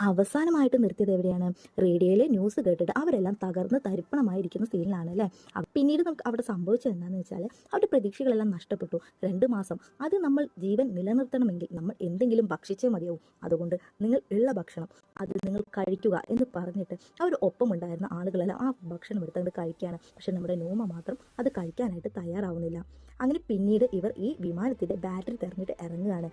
അവസാനമായിട്ട് നിർത്തിയത് എവിടെയാണ്? റേഡിയോയിലെ ന്യൂസ് കേട്ടിട്ട് അവരെല്ലാം തകർന്ന് തരിപ്പണമായിരിക്കുന്ന സീനിലാണ് അല്ലേ? പിന്നീട് നമുക്ക് അവിടെ സംഭവിച്ചത് എന്താണെന്ന് വെച്ചാൽ അവരുടെ പ്രതീക്ഷകളെല്ലാം നഷ്ടപ്പെട്ടു. രണ്ട് മാസം. അത് നമ്മൾ ജീവൻ നിലനിർത്തണമെങ്കിൽ നമ്മൾ എന്തെങ്കിലും ഭക്ഷിച്ചേ മതിയാവും. അതുകൊണ്ട് നിങ്ങൾ ഉള്ള ഭക്ഷണം അത് നിങ്ങൾ കഴിക്കുക എന്ന് പറഞ്ഞിട്ട് അവർ ഒപ്പമുണ്ടായിരുന്ന ആളുകളെല്ലാം ആ ഭക്ഷണം എടുത്തുകൊണ്ട് കഴിക്കുകയാണ് പക്ഷെ നമ്മുടെ നോമ മാത്രം അത് കഴിക്കാനായിട്ട് തയ്യാറാവുന്നില്ല. അങ്ങനെ പിന്നീട് ഇവർ ഈ വിമാനത്തിന്റെ ബാറ്ററി തെരഞ്ഞിട്ട് ഇറങ്ങുകയാണ്.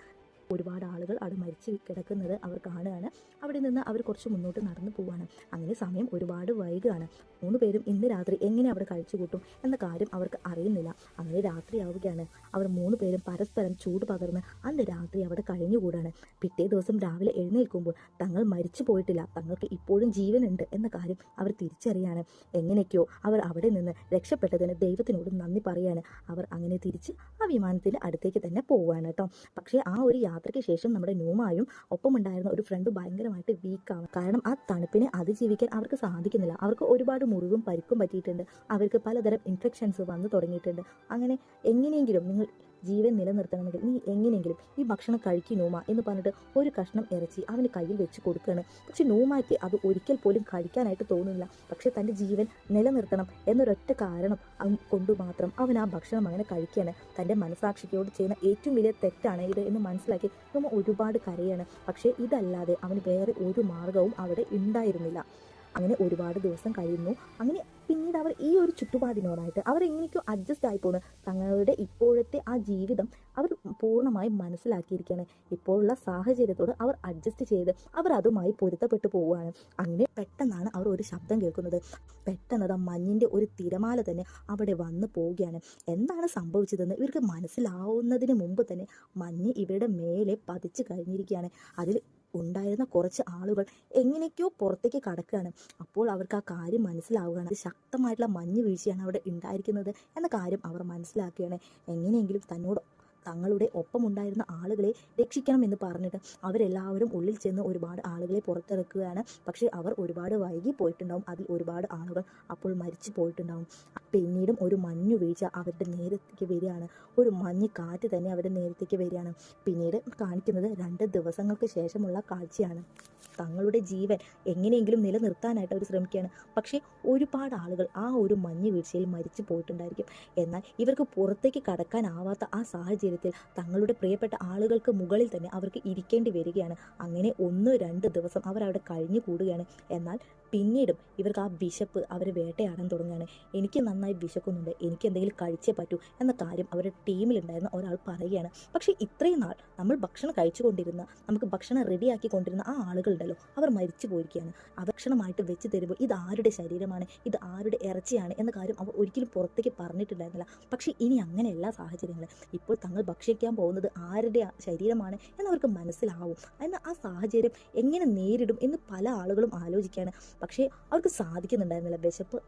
ഒരുപാട് ആളുകൾ അവിടെ മരിച്ചു കിടക്കുന്നത് അവർ കാണുകയാണ്. അവിടെ നിന്ന് അവർ കുറച്ച് മുന്നോട്ട് നടന്നു പോവാണ്. അങ്ങനെ സമയം ഒരുപാട് വൈകുകയാണ് മൂന്ന് പേരും ഇന്ന് രാത്രി എങ്ങനെ അവിടെ കഴിച്ചു കൂട്ടും എന്ന കാര്യം അവർക്ക് അറിയുന്നില്ല. അങ്ങനെ രാത്രി ആവുകയാണ്. അവർ മൂന്ന് പേരും പരസ്പരം ചൂട് പകർന്ന് അന്ന് രാത്രി അവിടെ കഴിഞ്ഞുകൂടാണ് പിറ്റേ ദിവസം രാവിലെ എഴുന്നേൽക്കുമ്പോൾ തങ്ങൾ മരിച്ചു പോയിട്ടില്ല. തങ്ങൾക്ക് ഇപ്പോഴും ജീവനുണ്ട് എന്ന കാര്യം അവർ തിരിച്ചറിയാണ്. എങ്ങനെയൊക്കെയോ അവർ അവിടെ നിന്ന് രക്ഷപ്പെട്ടതിന് ദൈവത്തിനോട് നന്ദി പറയാണ്. അവർ അങ്ങനെ തിരിച്ച് ആ വിമാനത്തിന്റെ അടുത്തേക്ക് തന്നെ പോവുകയാണ് കേട്ടോ. പക്ഷേ ആ ഒരു യാത്രയ്ക്ക് ശേഷം നമ്മുടെ ന്യൂമായും ഒപ്പമുണ്ടായിരുന്ന ഒരു ഫ്രണ്ട് ഭയങ്കരമായിട്ട് വീക്കാണ് കാരണം ആ തണുപ്പിനെ അതിജീവിക്കാൻ അവർക്ക് സാധിക്കുന്നില്ല. അവർക്ക് ഒരുപാട് മുറിവും പരിക്കും പറ്റിയിട്ടുണ്ട്. അവർക്ക് പലതരം ഇൻഫെക്ഷൻസ് വന്നു തുടങ്ങിയിട്ടുണ്ട്. അങ്ങനെ എങ്ങനെയെങ്കിലും നിങ്ങൾ ജീവൻ നിലനിർത്തണമെങ്കിൽ നീ എങ്ങനെയെങ്കിലും ഈ ഭക്ഷണം കഴിക്കും നൂമ എന്ന് പറഞ്ഞിട്ട് ഒരു കഷ്ണം ഇറച്ചി അവന് കയ്യിൽ വെച്ച് കൊടുക്കുകയാണ്. പക്ഷെ നൂമയ്ക്ക് അത് ഒരിക്കൽ പോലും കഴിക്കാനായിട്ട് തോന്നുന്നില്ല. പക്ഷെ തന്റെ ജീവൻ നിലനിർത്തണം എന്നൊരൊറ്റ കാരണം കൊണ്ട് മാത്രം അവൻ ആ ഭക്ഷണം അങ്ങനെ കഴിക്കുകയാണ്. തന്റെ മനസാക്ഷിക്കോട് ചെയ്യുന്ന ഏറ്റവും വലിയ തെറ്റാണ് ഇത് എന്ന് മനസ്സിലാക്കി നൂമ ഒരുപാട് കരയാണ്. പക്ഷേ ഇതല്ലാതെ അവന് വേറെ ഒരു മാർഗവും അവിടെ ഉണ്ടായിരുന്നില്ല. അങ്ങനെ ഒരുപാട് ദിവസം കഴിയുന്നു. അങ്ങനെ പിന്നീട് അവർ ഈ ഒരു ചുറ്റുപാടിനോടായിട്ട് അവർ എങ്ങനെയൊക്കെയോ അഡ്ജസ്റ്റ് ആയി പോകുന്നു തങ്ങളുടെ ഇപ്പോഴത്തെ ആ ജീവിതം അവർ പൂർണമായും മനസ്സിലാക്കിയിരിക്കുകയാണ് ഇപ്പോഴുള്ള സാഹചര്യത്തോട് അവർ അഡ്ജസ്റ്റ് ചെയ്ത് അവർ അതുമായി പൊരുത്തപ്പെട്ടു പോവുകയാണ്. അങ്ങനെ പെട്ടെന്നാണ് അവർ ഒരു ശബ്ദം കേൾക്കുന്നത്. പെട്ടെന്ന് ആ മഞ്ഞിന്റെ ഒരു തിരമാല തന്നെ അവിടെ വന്നു പോവുകയാണ്. എന്താണ് സംഭവിച്ചതെന്ന് ഇവർക്ക് മനസ്സിലാവുന്നതിന് മുമ്പ് തന്നെ മഞ്ഞ് ഇവരുടെ മേലെ പതിച്ചു കഴിഞ്ഞിരിക്കുകയാണ്. അതിൽ ഉണ്ടായിരുന്ന കുറച്ച് ആളുകൾ എങ്ങനെയൊക്കെയോ പുറത്തേക്ക് കടക്കുകയാണ്. അപ്പോൾ അവർക്ക് ആ കാര്യം മനസ്സിലാവുകയാണ്. ശക്തമായിട്ടുള്ള മഞ്ഞ് വീഴ്ചയാണ് അവിടെ ഉണ്ടായിരിക്കുന്നത് എന്ന കാര്യം അവർ മനസ്സിലാക്കുകയാണ്. എങ്ങനെയെങ്കിലും തന്നോട് തങ്ങളുടെ ഒപ്പമുണ്ടായിരുന്ന ആളുകളെ രക്ഷിക്കണം എന്ന് പറഞ്ഞിട്ട് അവരെല്ലാവരും ഉള്ളിൽ ചെന്ന് ഒരുപാട് ആളുകളെ പുറത്തിറക്കുകയാണ്. പക്ഷേ അവർ ഒരുപാട് വൈകി പോയിട്ടുണ്ടാവും. അതിൽ ഒരുപാട് ആളുകൾ അപ്പോൾ മരിച്ചു പോയിട്ടുണ്ടാവും. പിന്നീടും ഒരു മഞ്ഞു വീഴ്ച അവരുടെ നേരത്തേക്ക് വരികയാണ്. ഒരു മഞ്ഞ് കാറ്റ് തന്നെ അവരുടെ നേരത്തേക്ക് വരികയാണ്. പിന്നീട് കാണിക്കുന്നത് രണ്ട് ദിവസങ്ങൾക്ക് ശേഷമുള്ള കാഴ്ചയാണ്. തങ്ങളുടെ ജീവൻ എങ്ങനെയെങ്കിലും നിലനിർത്താനായിട്ട് അവർ ശ്രമിക്കുകയാണ്. പക്ഷേ ഒരുപാട് ആളുകൾ ആ ഒരു മഞ്ഞ് വീഴ്ചയിൽ മരിച്ചു പോയിട്ടുണ്ടായിരിക്കും. എന്നാൽ ഇവർക്ക് പുറത്തേക്ക് കടക്കാനാവാത്ത ആ സാഹചര്യത്തിൽ തങ്ങളുടെ പ്രിയപ്പെട്ട ആളുകൾക്ക് മുകളിൽ തന്നെ അവർക്ക് ഇരിക്കേണ്ടി വരികയാണ്. അങ്ങനെ ഒന്ന് രണ്ട് ദിവസം അവർ അവിടെ കഴിഞ്ഞു കൂടുകയാണ്. എന്നാൽ പിന്നീടും ഇവർക്ക് ആ വിശപ്പ് അവരെ വേട്ടയാടാൻ തുടങ്ങുകയാണ്. എനിക്ക് നന്നായി വിശക്കുന്നുണ്ട്. എനിക്ക് എന്തെങ്കിലും കഴിച്ചേ പറ്റൂ എന്ന കാര്യം അവരുടെ ടീമിലുണ്ടായിരുന്ന ഒരാൾ പറയുകയാണ്. പക്ഷേ ഇത്രയും നാൾ നമ്മൾ ഭക്ഷണം കഴിച്ചുകൊണ്ടിരുന്ന നമുക്ക് ഭക്ഷണം റെഡിയാക്കി കൊണ്ടിരുന്ന ആ ആളുകളുണ്ടല്ലോ. അവർ മരിച്ചു പോയിരിക്കുകയാണ്. ഭക്ഷണമായിട്ട് വെച്ച് തരുമ്പോൾ ഇത് ആരുടെ ശരീരമാണ്? ഇത് ആരുടെ ഇറച്ചിയാണ്? എന്ന കാര്യം അവർ ഒരിക്കലും പുറത്തേക്ക് പറഞ്ഞിട്ടുണ്ടായിരുന്നില്ല. പക്ഷേ ഇനി അങ്ങനെയല്ല സാഹചര്യങ്ങൾ ഇപ്പോൾ തങ്ങൾ ഭക്ഷിക്കാൻ പോകുന്നത് ആരുടെ ശരീരമാണ് എന്നവർക്ക് മനസ്സിലാവും. എന്നാൽ ആ സാഹചര്യം എങ്ങനെ നേരിടും എന്ന് പല ആളുകളും ആലോചിക്കുകയാണ്. പക്ഷേ അവർക്ക് സാധിക്കുന്നുണ്ടായിരുന്നില്ല. വിശപ്പ്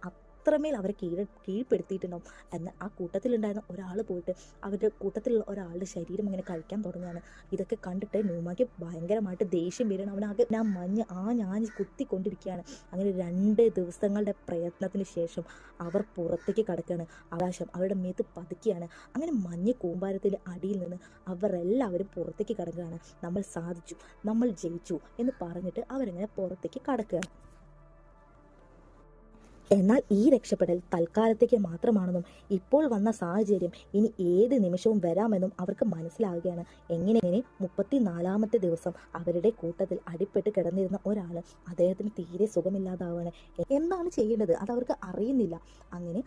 അത്രമേൽ അവരെ കീഴ കീഴ്പ്പെടുത്തിയിട്ടുണ്ടാവും. എന്ന് ആ കൂട്ടത്തിലുണ്ടായിരുന്ന ഒരാൾ പോയിട്ട് അവരുടെ കൂട്ടത്തിലുള്ള ഒരാളുടെ ശരീരം ഇങ്ങനെ കഴിക്കാൻ തുടങ്ങുകയാണ്. ഇതൊക്കെ കണ്ടിട്ട് നൂമാക്ക് ഭയങ്കരമായിട്ട് ദേഷ്യം വരണം അവനാകെ ഞാൻ മഞ്ഞ് ആ ഞാൻ കുത്തിക്കൊണ്ടിരിക്കുകയാണ്. അങ്ങനെ രണ്ട് ദിവസങ്ങളുടെ പ്രയത്നത്തിന് ശേഷം അവർ പുറത്തേക്ക് കടക്കുകയാണ്. ആകാശം അവരുടെ മേത്ത് പതുക്കിയാണ്. അങ്ങനെ മഞ്ഞ് കൂമ്പാരത്തിന്റെ അടിയിൽ നിന്ന് അവരെല്ലാവരും പുറത്തേക്ക് കടക്കുകയാണ്. നമ്മൾ സാധിച്ചു നമ്മൾ ജയിച്ചു എന്ന് പറഞ്ഞിട്ട് അവരിങ്ങനെ പുറത്തേക്ക് കടക്കുകയാണ്. എന്നാൽ ഈ രക്ഷപ്പെടൽ തൽക്കാലത്തേക്ക് മാത്രമാണെന്നും ഇപ്പോൾ വന്ന സാഹചര്യം ഇനി ഏത് നിമിഷവും വരാമെന്നും അവർക്ക് മനസ്സിലാവുകയാണ്. എങ്ങനെ എങ്ങനെ മുപ്പത്തിനാലാമത്തെ ദിവസം അവരുടെ കൂട്ടത്തിൽ അടിപ്പെട്ട് കിടന്നിരുന്ന ഒരാൾ അദ്ദേഹത്തിന് തീരെ സുഖമില്ലാതാവുകയാണ് എന്താണ് ചെയ്യേണ്ടത്? അത് അവർക്ക് അറിയുന്നില്ല. അങ്ങനെ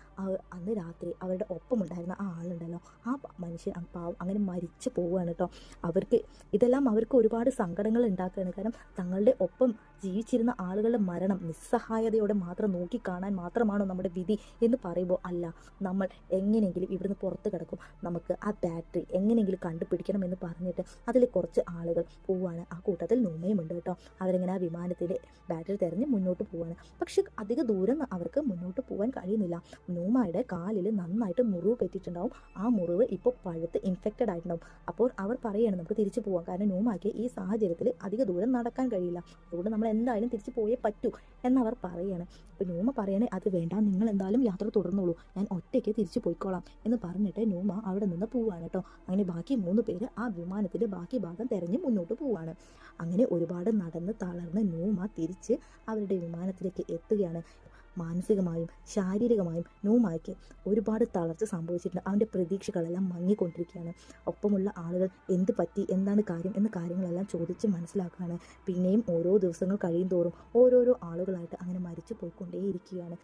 അന്ന് രാത്രി അവരുടെ ഒപ്പമുണ്ടായിരുന്ന ആ ആളുണ്ടല്ലോ. ആ മനുഷ്യൻ പാവം അങ്ങനെ മരിച്ചു പോവുകയാണ് കേട്ടോ അവർക്ക് ഇതെല്ലാം അവർക്ക് ഒരുപാട് സങ്കടങ്ങൾ ഉണ്ടാക്കുകയാണ്. കാരണം തങ്ങളുടെ ഒപ്പം ജീവിച്ചിരുന്ന ആളുകളുടെ മരണം നിസ്സഹായതയോടെ മാത്രം നോക്കിക്കാണാൻ മാത്രമാണോ നമ്മുടെ വിധി എന്ന് പറയുമ്പോൾ അല്ല. നമ്മൾ എങ്ങനെയെങ്കിലും ഇവിടുന്ന് പുറത്ത് കിടക്കും. നമുക്ക് ആ ബാറ്ററി എങ്ങനെയെങ്കിലും കണ്ടുപിടിക്കണം എന്ന് പറഞ്ഞിട്ട് അതിൽ കുറച്ച് ആളുകൾ പോവാണ്. ആ കൂട്ടത്തിൽ നൂമയുമുണ്ട് കേട്ടോ. അവരിങ്ങനെ ആ വിമാനത്തിന്റെ ബാറ്ററി തിരഞ്ഞ് മുന്നോട്ട് പോവാണ്. പക്ഷേ അധിക ദൂരം അവർക്ക് മുന്നോട്ട് പോകാൻ കഴിയുന്നില്ല. നൂമയുടെ കാലിൽ നന്നായിട്ട് മുറിവ് പറ്റിയിട്ടുണ്ടാവും. ആ മുറിവ് ഇപ്പോൾ പഴുത്ത് ഇൻഫെക്റ്റഡ് ആയിട്ടുണ്ടാവും. അപ്പോൾ അവർ പറയുകയാണ് നമുക്ക് തിരിച്ചു പോകാം കാരണം നൂമാക്ക് ഈ സാഹചര്യത്തിൽ അധിക ദൂരം നടക്കാൻ കഴിയില്ല. അതുകൊണ്ട് നമ്മൾ എന്തായാലും തിരിച്ചു പോയേ പറ്റൂ എന്നവർ പറയുകയാണ് അപ്പോൾ നൂമ പറയണേ അത് വേണ്ട നിങ്ങൾ എന്തായാലും യാത്ര തുടർന്നോളൂ. ഞാൻ ഒറ്റയ്ക്ക് തിരിച്ചു പോയിക്കോളാം എന്ന് പറഞ്ഞിട്ട് നൂമ അവിടെ നിന്ന് പോവാണ് കേട്ടോ അങ്ങനെ ബാക്കി മൂന്ന് പേര് ആ വിമാനത്തിന്റെ ബാക്കി ഭാഗം തിരഞ്ഞ് മുന്നോട്ട് പോവാണ്. അങ്ങനെ ഒരുപാട് നടന്ന് തളർന്ന് നൂമ തിരിച്ച് അവരുടെ വിമാനത്തിലേക്ക് എത്തുകയാണ്. മാനസികമായും ശാരീരികമായും നൂമായ്ക്ക് ഒരുപാട് തളർച്ച സംഭവിച്ചിട്ടുണ്ട്. അവന്റെ പ്രതീക്ഷകളെല്ലാം മങ്ങിക്കൊണ്ടിരിക്കുകയാണ്. ഒപ്പമുള്ള ആളുകൾ എന്ത് പറ്റി എന്താണ് കാര്യം എന്ന കാര്യങ്ങളെല്ലാം ചോദിച്ച് മനസ്സിലാക്കുകയാണ്. പിന്നെയും ഓരോ ദിവസങ്ങൾ കഴിയും തോറും ഓരോരോ ആളുകളായിട്ട് അങ്ങനെ മരിച്ചു പോയിക്കൊണ്ടേയിരിക്കുകയാണ്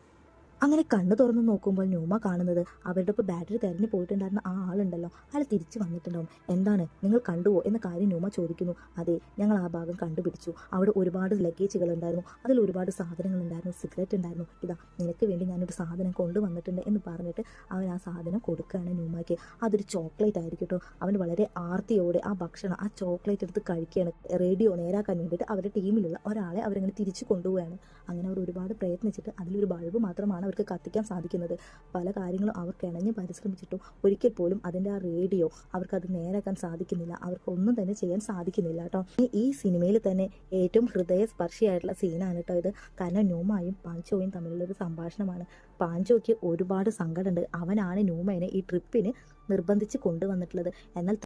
അങ്ങനെ കണ്ണു തുറന്ന് നോക്കുമ്പോൾ ന്യൂമ കാണുന്നത് അവരുടെ ഇപ്പോൾ ബാറ്ററി തെരഞ്ഞു പോയിട്ടുണ്ടായിരുന്ന ആ ആളുണ്ടല്ലോ. അയാൾ തിരിച്ചു വന്നിട്ടുണ്ടാവും. എന്താണ്? നിങ്ങൾ കണ്ടുവോ? എന്ന കാര്യം ന്യൂമ ചോദിക്കുന്നു. അതെ ഞങ്ങൾ ആ ഭാഗം കണ്ടുപിടിച്ചു. അവിടെ ഒരുപാട് ലഗേജുകൾ ഉണ്ടായിരുന്നു. അതിൽ ഒരുപാട് സാധനങ്ങൾ ഉണ്ടായിരുന്നു. സിഗരറ്റ് ഉണ്ടായിരുന്നു. ഇതാ നിനക്ക് വേണ്ടി ഞാനൊരു സാധനം കൊണ്ടുവന്നിട്ടുണ്ട് എന്ന് പറഞ്ഞിട്ട് അവൻ ആ സാധനം കൊടുക്കുകയാണ് ന്യൂമയ്ക്ക്. അതൊരു ചോക്ലേറ്റ് ആയിരിക്കും കേട്ടോ. അവൻ വളരെ ആർത്തിയോടെ ആ ഭക്ഷണം ആ ചോക്ലേറ്റ് എടുത്ത് കഴിക്കുകയാണ്. റേഡിയോ നേരാക്കാൻ വേണ്ടിയിട്ട് അവരുടെ ടീമിലുള്ള ഒരാളെ അവരങ്ങനെ തിരിച്ചു കൊണ്ടുപോവുകയാണ്. അങ്ങനെ അവർ ഒരുപാട് പ്രയത്നിച്ചിട്ട് അതിലൊരു ബൾബ് മാത്രമാണ് അവർക്ക് കത്തിക്കാൻ സാധിക്കുന്നത്. പല കാര്യങ്ങളും അവർ കിണഞ്ഞ് പരിശ്രമിച്ചിട്ടും ഒരിക്കൽ പോലും അതിന്റെ ആ റേഡിയോ അവർക്കത് നേരാക്കാൻ സാധിക്കുന്നില്ല. അവർക്ക് ഒന്നും തന്നെ ചെയ്യാൻ സാധിക്കുന്നില്ല കേട്ടോ. ഈ- സിനിമയിൽ തന്നെ ഏറ്റവും ഹൃദയസ്പർശിയായിട്ടുള്ള സീനാണ് കേട്ടോ ഇത്. കാരണം ന്യൂമായും പാഞ്ചോയും തമ്മിലുള്ള ഒരു സംഭാഷണമാണ്. പാഞ്ചോയ്ക്ക് ഒരുപാട് സങ്കടമുണ്ട്. അവനാണ് ന്യൂമേനെ ഈ ട്രിപ്പിന് നിർബന്ധിച്ച് കൊണ്ടുവന്നിട്ടുള്ളത്. എന്നാൽ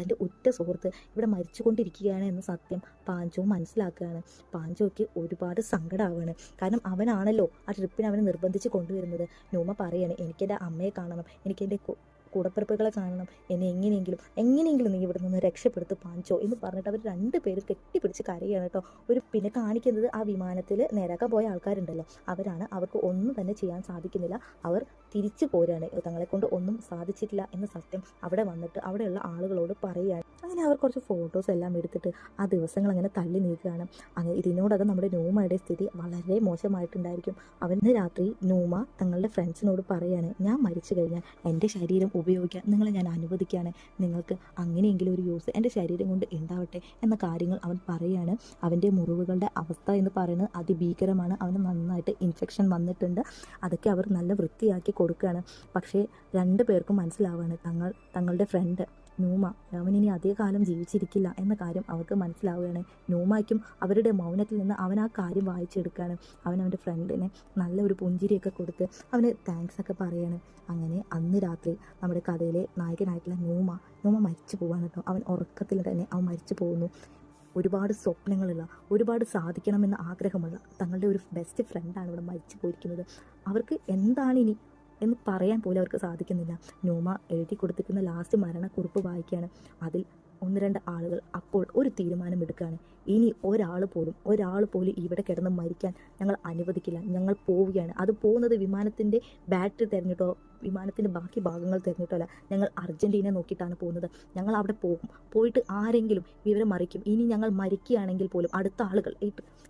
തന്റെ ഉറ്റ സുഹൃത്ത് ഇവിടെ മരിച്ചുകൊണ്ടിരിക്കുകയാണ് എന്ന സത്യം പാഞ്ചോ മനസ്സിലാക്കുകയാണ്. പാഞ്ചോയ്ക്ക് ഒരുപാട് സങ്കടമാവുകയാണ് കാരണം അവനാണല്ലോ ആ ട്രിപ്പിനെ അവനെ നിർബന്ധിച്ച് കൊണ്ടുവരുന്നത്. നൂമ പറയാണ് എനിക്കെന്റെ അമ്മയെ കാണണം. എനിക്കെന്റെ കു- കൂടപ്പിറപ്പുകളെ കാണണം. എന്നെ എങ്ങനെയെങ്കിലും എങ്ങനെയെങ്കിലും നീ ഇവിടെ നിന്ന് രക്ഷപ്പെടുത്ത് പാഞ്ചോ എന്ന് പറഞ്ഞിട്ട് അവർ രണ്ട് രണ്ടുപേരും കെട്ടിപ്പിടിച്ച് കരയാണ് കേട്ടോ ഒരു പിന്നെ കാണിക്കുന്നത് ആ വിമാനത്തിൽ നേരാക്കാൻ പോയ ആൾക്കാരുണ്ടല്ലോ. അവരാണ് അവർക്ക് ഒന്നും തന്നെ ചെയ്യാൻ സാധിക്കുന്നില്ല. അവർ തിരിച്ചു പോരാണ്. തങ്ങളെ കൊണ്ട് ഒന്നും സാധിച്ചിട്ടില്ല എന്ന സത്യം അവിടെ വന്നിട്ട് അവിടെയുള്ള ആളുകളോട് പറയുകയാണ് അങ്ങനെ അവർ കുറച്ച് ഫോട്ടോസ് എല്ലാം എടുത്തിട്ട് ആ ദിവസങ്ങൾ അങ്ങനെ തള്ളി നീക്കുകയാണ്. അങ്ങനെ ഇതിനോടകം നമ്മുടെ നൂമയുടെ സ്ഥിതി വളരെ മോശമായിട്ടുണ്ടായിരിക്കും. അവന് രാത്രി നൂമ തങ്ങളുടെ ഫ്രണ്ട്സിനോട് പറയാണ് ഞാൻ മരിച്ചു കഴിഞ്ഞാൽ എന്റെ ശരീരം ഉപയോഗിക്കാൻ നിങ്ങളെ ഞാൻ അനുവദിക്കുകയാണ്. നിങ്ങൾക്ക് അങ്ങനെയെങ്കിലും ഒരു യൂസ് എന്റെ ശരീരം കൊണ്ട് ഉണ്ടാവട്ടെ എന്ന കാര്യങ്ങൾ അവൻ പറയുകയാണ് അവന്റെ മുറിവുകളുടെ അവസ്ഥ എന്ന് പറയുന്നത് അതിഭീകരമാണ്. അവന് നന്നായിട്ട് ഇൻഫെക്ഷൻ വന്നിട്ടുണ്ട്. അതൊക്കെ അവർ നല്ല വൃത്തിയാക്കി കൊടുക്കുകയാണ്. പക്ഷേ രണ്ട് പേർക്കും മനസ്സിലാവുകയാണ് തങ്ങൾ തങ്ങളുടെ ഫ്രണ്ട് നൂമ അവൻ ഇനി അധികകാലം ജീവിച്ചിരിക്കില്ല എന്ന കാര്യം അവർക്ക് മനസ്സിലാവുകയാണ്. നൂമയ്ക്കും അവരുടെ മൗനത്തിൽ നിന്ന് അവൻ ആ കാര്യം വായിച്ചെടുക്കുകയാണ്. അവൻ അവന്റെ ഫ്രണ്ടിനെ നല്ല ഒരു പുഞ്ചിരിയൊക്കെ കൊടുത്ത് അവന് താങ്ക്സ് ഒക്കെ പറയാണ്. അങ്ങനെ അന്ന് രാത്രി നമ്മുടെ കഥയിലെ നായകനായിട്ടുള്ള നൂമ നൂമ മരിച്ചു പോവാണ് കേട്ടോ. അവൻ ഉറക്കത്തിൽ തന്നെ അവൻ മരിച്ചു പോകുന്നു. ഒരുപാട് സ്വപ്നങ്ങളുള്ള ഒരുപാട് സാധിക്കണമെന്ന ആഗ്രഹമുള്ള തങ്ങളുടെ ഒരു ബെസ്റ്റ് ഫ്രണ്ടാണ് ഇവിടെ മരിച്ചു പോയിരിക്കുന്നത്. അവർക്ക് എന്താണ് ഇനി എന്ന് പറയാൻ പോലും അവർക്ക് സാധിക്കുന്നില്ല. നോമ എഴുതി കൊടുത്തിരിക്കുന്ന ലാസ്റ്റ് മരണക്കുറിപ്പ് വായിക്കുകയാണ്. അതിൽ ഒന്ന് രണ്ട് ആളുകൾ അപ്പോൾ ഒരു തീരുമാനം എടുക്കുകയാണ് ഇനി ഒരാൾ പോലും ഒരാൾ പോലും ഇവിടെ കിടന്ന് മരിക്കാൻ ഞങ്ങൾ അനുവദിക്കില്ല. ഞങ്ങൾ പോവുകയാണ്. അത് പോകുന്നത് വിമാനത്തിന്റെ ബാറ്ററി തിരഞ്ഞിട്ടോ വിമാനത്തിന്റെ ബാക്കി ഭാഗങ്ങൾ തിരഞ്ഞിട്ടോ അല്ല. ഞങ്ങൾ അർജന്റീന നോക്കിയിട്ടാണ് പോകുന്നത്. ഞങ്ങൾ അവിടെ പോകും. പോയിട്ട് ആരെങ്കിലും വിവരം അറിയിക്കും. ഇനി ഞങ്ങൾ മരിക്കുകയാണെങ്കിൽ പോലും അടുത്ത ആളുകൾ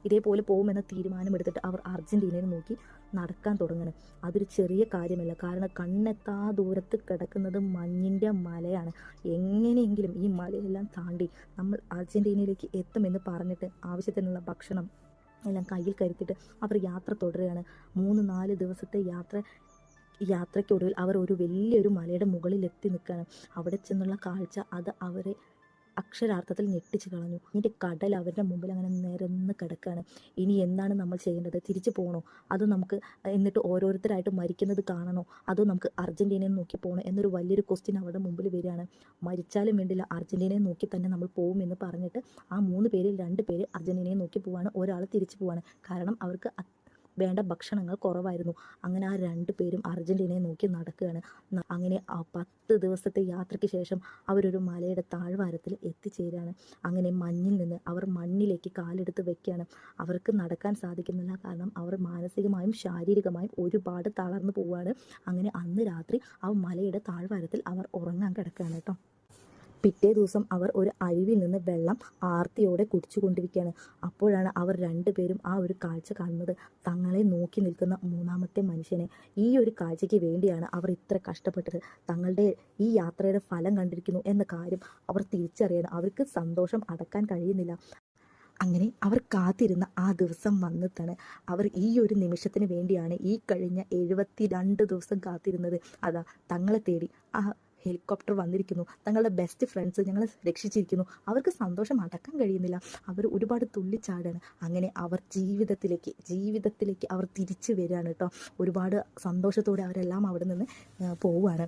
ഇതേപോലെ പോകുമെന്ന തീരുമാനമെടുത്തിട്ട് അവർ അർജന്റീനയെ നോക്കി നടക്കാൻ തുടങ്ങണം അതൊരു ചെറിയ കാര്യമല്ല. കാരണം കണ്ണെത്താ ദൂരത്ത് കിടക്കുന്നത് മഞ്ഞിന്റെ മലയാണ്. എങ്ങനെയെങ്കിലും ഈ മലയെല്ലാം താണ്ടി നമ്മൾ അർജന്റീനയിലേക്ക് എത്തുമെന്ന് പറഞ്ഞിട്ട് ആവശ്യത്തിനുള്ള ഭക്ഷണം എല്ലാം കയ്യിൽ കരുത്തിട്ട് അവർ യാത്ര തുടരുകയാണ്. മൂന്ന് നാല് ദിവസത്തെ യാത്ര യാത്രയ്ക്കൊടുവിൽ അവർ ഒരു വലിയൊരു മലയുടെ മുകളിൽ എത്തി നിൽക്കുകയാണ്. അവിടെ ചെന്നുള്ള കാഴ്ച അത് അവരെ അക്ഷരാർത്ഥത്തിൽ ഞെട്ടിച്ചു കളഞ്ഞു. ഇതിന്റെ കടൽ അവരുടെ മുമ്പിൽ അങ്ങനെ നിരന്ന് കിടക്കുകയാണ് ഇനി എന്താണ് നമ്മൾ ചെയ്യേണ്ടത്? തിരിച്ചു പോകണോ അതോ നമുക്ക് എന്നിട്ട് ഓരോരുത്തരായിട്ട് മരിക്കുന്നത് കാണണോ? അതോ നമുക്ക് അർജന്റീനയെ നോക്കി പോകണോ എന്നൊരു വലിയൊരു ക്വസ്റ്റ്യൻ അവരുടെ മുമ്പിൽ വരികയാണ്. മരിച്ചാലും വേണ്ടില്ല അർജന്റീനയെ നോക്കി തന്നെ നമ്മൾ പോകുമെന്ന് പറഞ്ഞിട്ട് ആ മൂന്ന് പേരിൽ രണ്ട് പേര് അർജന്റീനയെ നോക്കി പോവാണ്. ഒരാൾ തിരിച്ചു പോവാണ്. കാരണം അവർക്ക് വേണ്ട ഭക്ഷണങ്ങൾ കുറവായിരുന്നു. അങ്ങനെ ആ രണ്ട് പേരും അർജന്റീനയെ നോക്കി നടക്കുകയാണ്. അങ്ങനെ ആ പത്ത് ദിവസത്തെ യാത്രയ്ക്ക് ശേഷം അവരൊരു മലയുടെ താഴ്വാരത്തിൽ എത്തിച്ചേരുകയാണ് അങ്ങനെ മഞ്ഞിൽ നിന്ന് അവർ മണ്ണിലേക്ക് കാലെടുത്ത് വെക്കുകയാണ്. അവർക്ക് നടക്കാൻ സാധിക്കുന്നില്ല. കാരണം അവർ മാനസികമായും ശാരീരികമായും ഒരുപാട് തളർന്നു പോവുകയാണ്. അങ്ങനെ അന്ന് രാത്രി ആ മലയുടെ താഴ്വാരത്തിൽ അവർ ഉറങ്ങാൻ കിടക്കുകയാണ് കേട്ടോ. പിറ്റേ ദിവസം അവർ ഒരു അരുവിൽ നിന്ന് വെള്ളം ആർത്തിയോടെ കുടിച്ചുകൊണ്ടിരിക്കുകയാണ്. അപ്പോഴാണ് അവർ രണ്ടുപേരും ആ ഒരു കാഴ്ച കാണുന്നത്. തങ്ങളെ നോക്കി നിൽക്കുന്ന മൂന്നാമത്തെ മനുഷ്യനെ. ഈ ഒരു കാഴ്ചയ്ക്ക് വേണ്ടിയാണ് അവർ ഇത്ര കഷ്ടപ്പെട്ടത്. തങ്ങളുടെ ഈ യാത്രയുടെ ഫലം കണ്ടിരിക്കുന്നു എന്ന കാര്യം അവർ തിരിച്ചറിയണം. അവർക്ക് സന്തോഷം അടക്കാൻ കഴിയുന്നില്ല. അങ്ങനെ അവർ കാത്തിരുന്ന ആ ദിവസം വന്നിട്ടാണ് അവർ ഈ ഒരു നിമിഷത്തിന് വേണ്ടിയാണ് ഈ കഴിഞ്ഞ എഴുപത്തി രണ്ട് ദിവസം കാത്തിരുന്നത്. അതാ തങ്ങളെ തേടി. ആ ഹെലികോപ്റ്റർ വന്നിരിക്കുന്നു. തങ്ങളുടെ ബെസ്റ്റ് ഫ്രണ്ട്സ് ഞങ്ങളെ രക്ഷിച്ചിരിക്കുന്നു. അവർക്ക് സന്തോഷം അടക്കാൻ കഴിയുന്നില്ല. അവർ ഒരുപാട് തുള്ളിച്ചാടാണ്. അങ്ങനെ അവർ ജീവിതത്തിലേക്ക് ജീവിതത്തിലേക്ക് അവർ തിരിച്ചു വരികയാണ് കേട്ടോ. ഒരുപാട് സന്തോഷത്തോടെ അവരെല്ലാം അവിടെ നിന്ന് പോവുകയാണ്.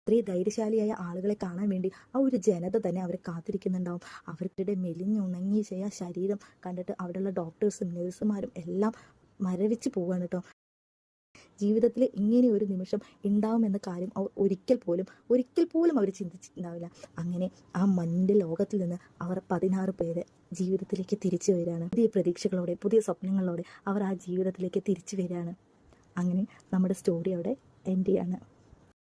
ഇത്രയും ധൈര്യശാലിയായ ആളുകളെ കാണാൻ വേണ്ടി ആ ഒരു ജനത തന്നെ അവരെ കാത്തിരിക്കുന്നുണ്ടാവും. അവരുടെ മെലിഞ്ഞുണങ്ങി ചെയ്യാ ശരീരം കണ്ടിട്ട് അവിടെയുള്ള ഡോക്ടേഴ്സും നഴ്സുമാരും എല്ലാം മരവിച്ച് പോവുകയാണ് കേട്ടോ. ജീവിതത്തിൽ ഇങ്ങനെ ഒരു നിമിഷം ഉണ്ടാവുമെന്ന കാര്യം അവർ ഒരിക്കൽ പോലും ഒരിക്കൽ പോലും അവർ ചിന്തിച്ചിട്ടുണ്ടാവില്ല. അങ്ങനെ ആ മഞ്ഞിന്റെ ലോകത്തിൽ നിന്ന് അവർ പതിനാറ് പേര് ജീവിതത്തിലേക്ക് തിരിച്ചു വരികയാണ്. പുതിയ പ്രതീക്ഷകളോടെ പുതിയ സ്വപ്നങ്ങളോടെ അവർ ആ ജീവിതത്തിലേക്ക് തിരിച്ചു വരികയാണ്. അങ്ങനെ നമ്മുടെ സ്റ്റോറി അവിടെ എൻഡ് ചെയ്യാണ്.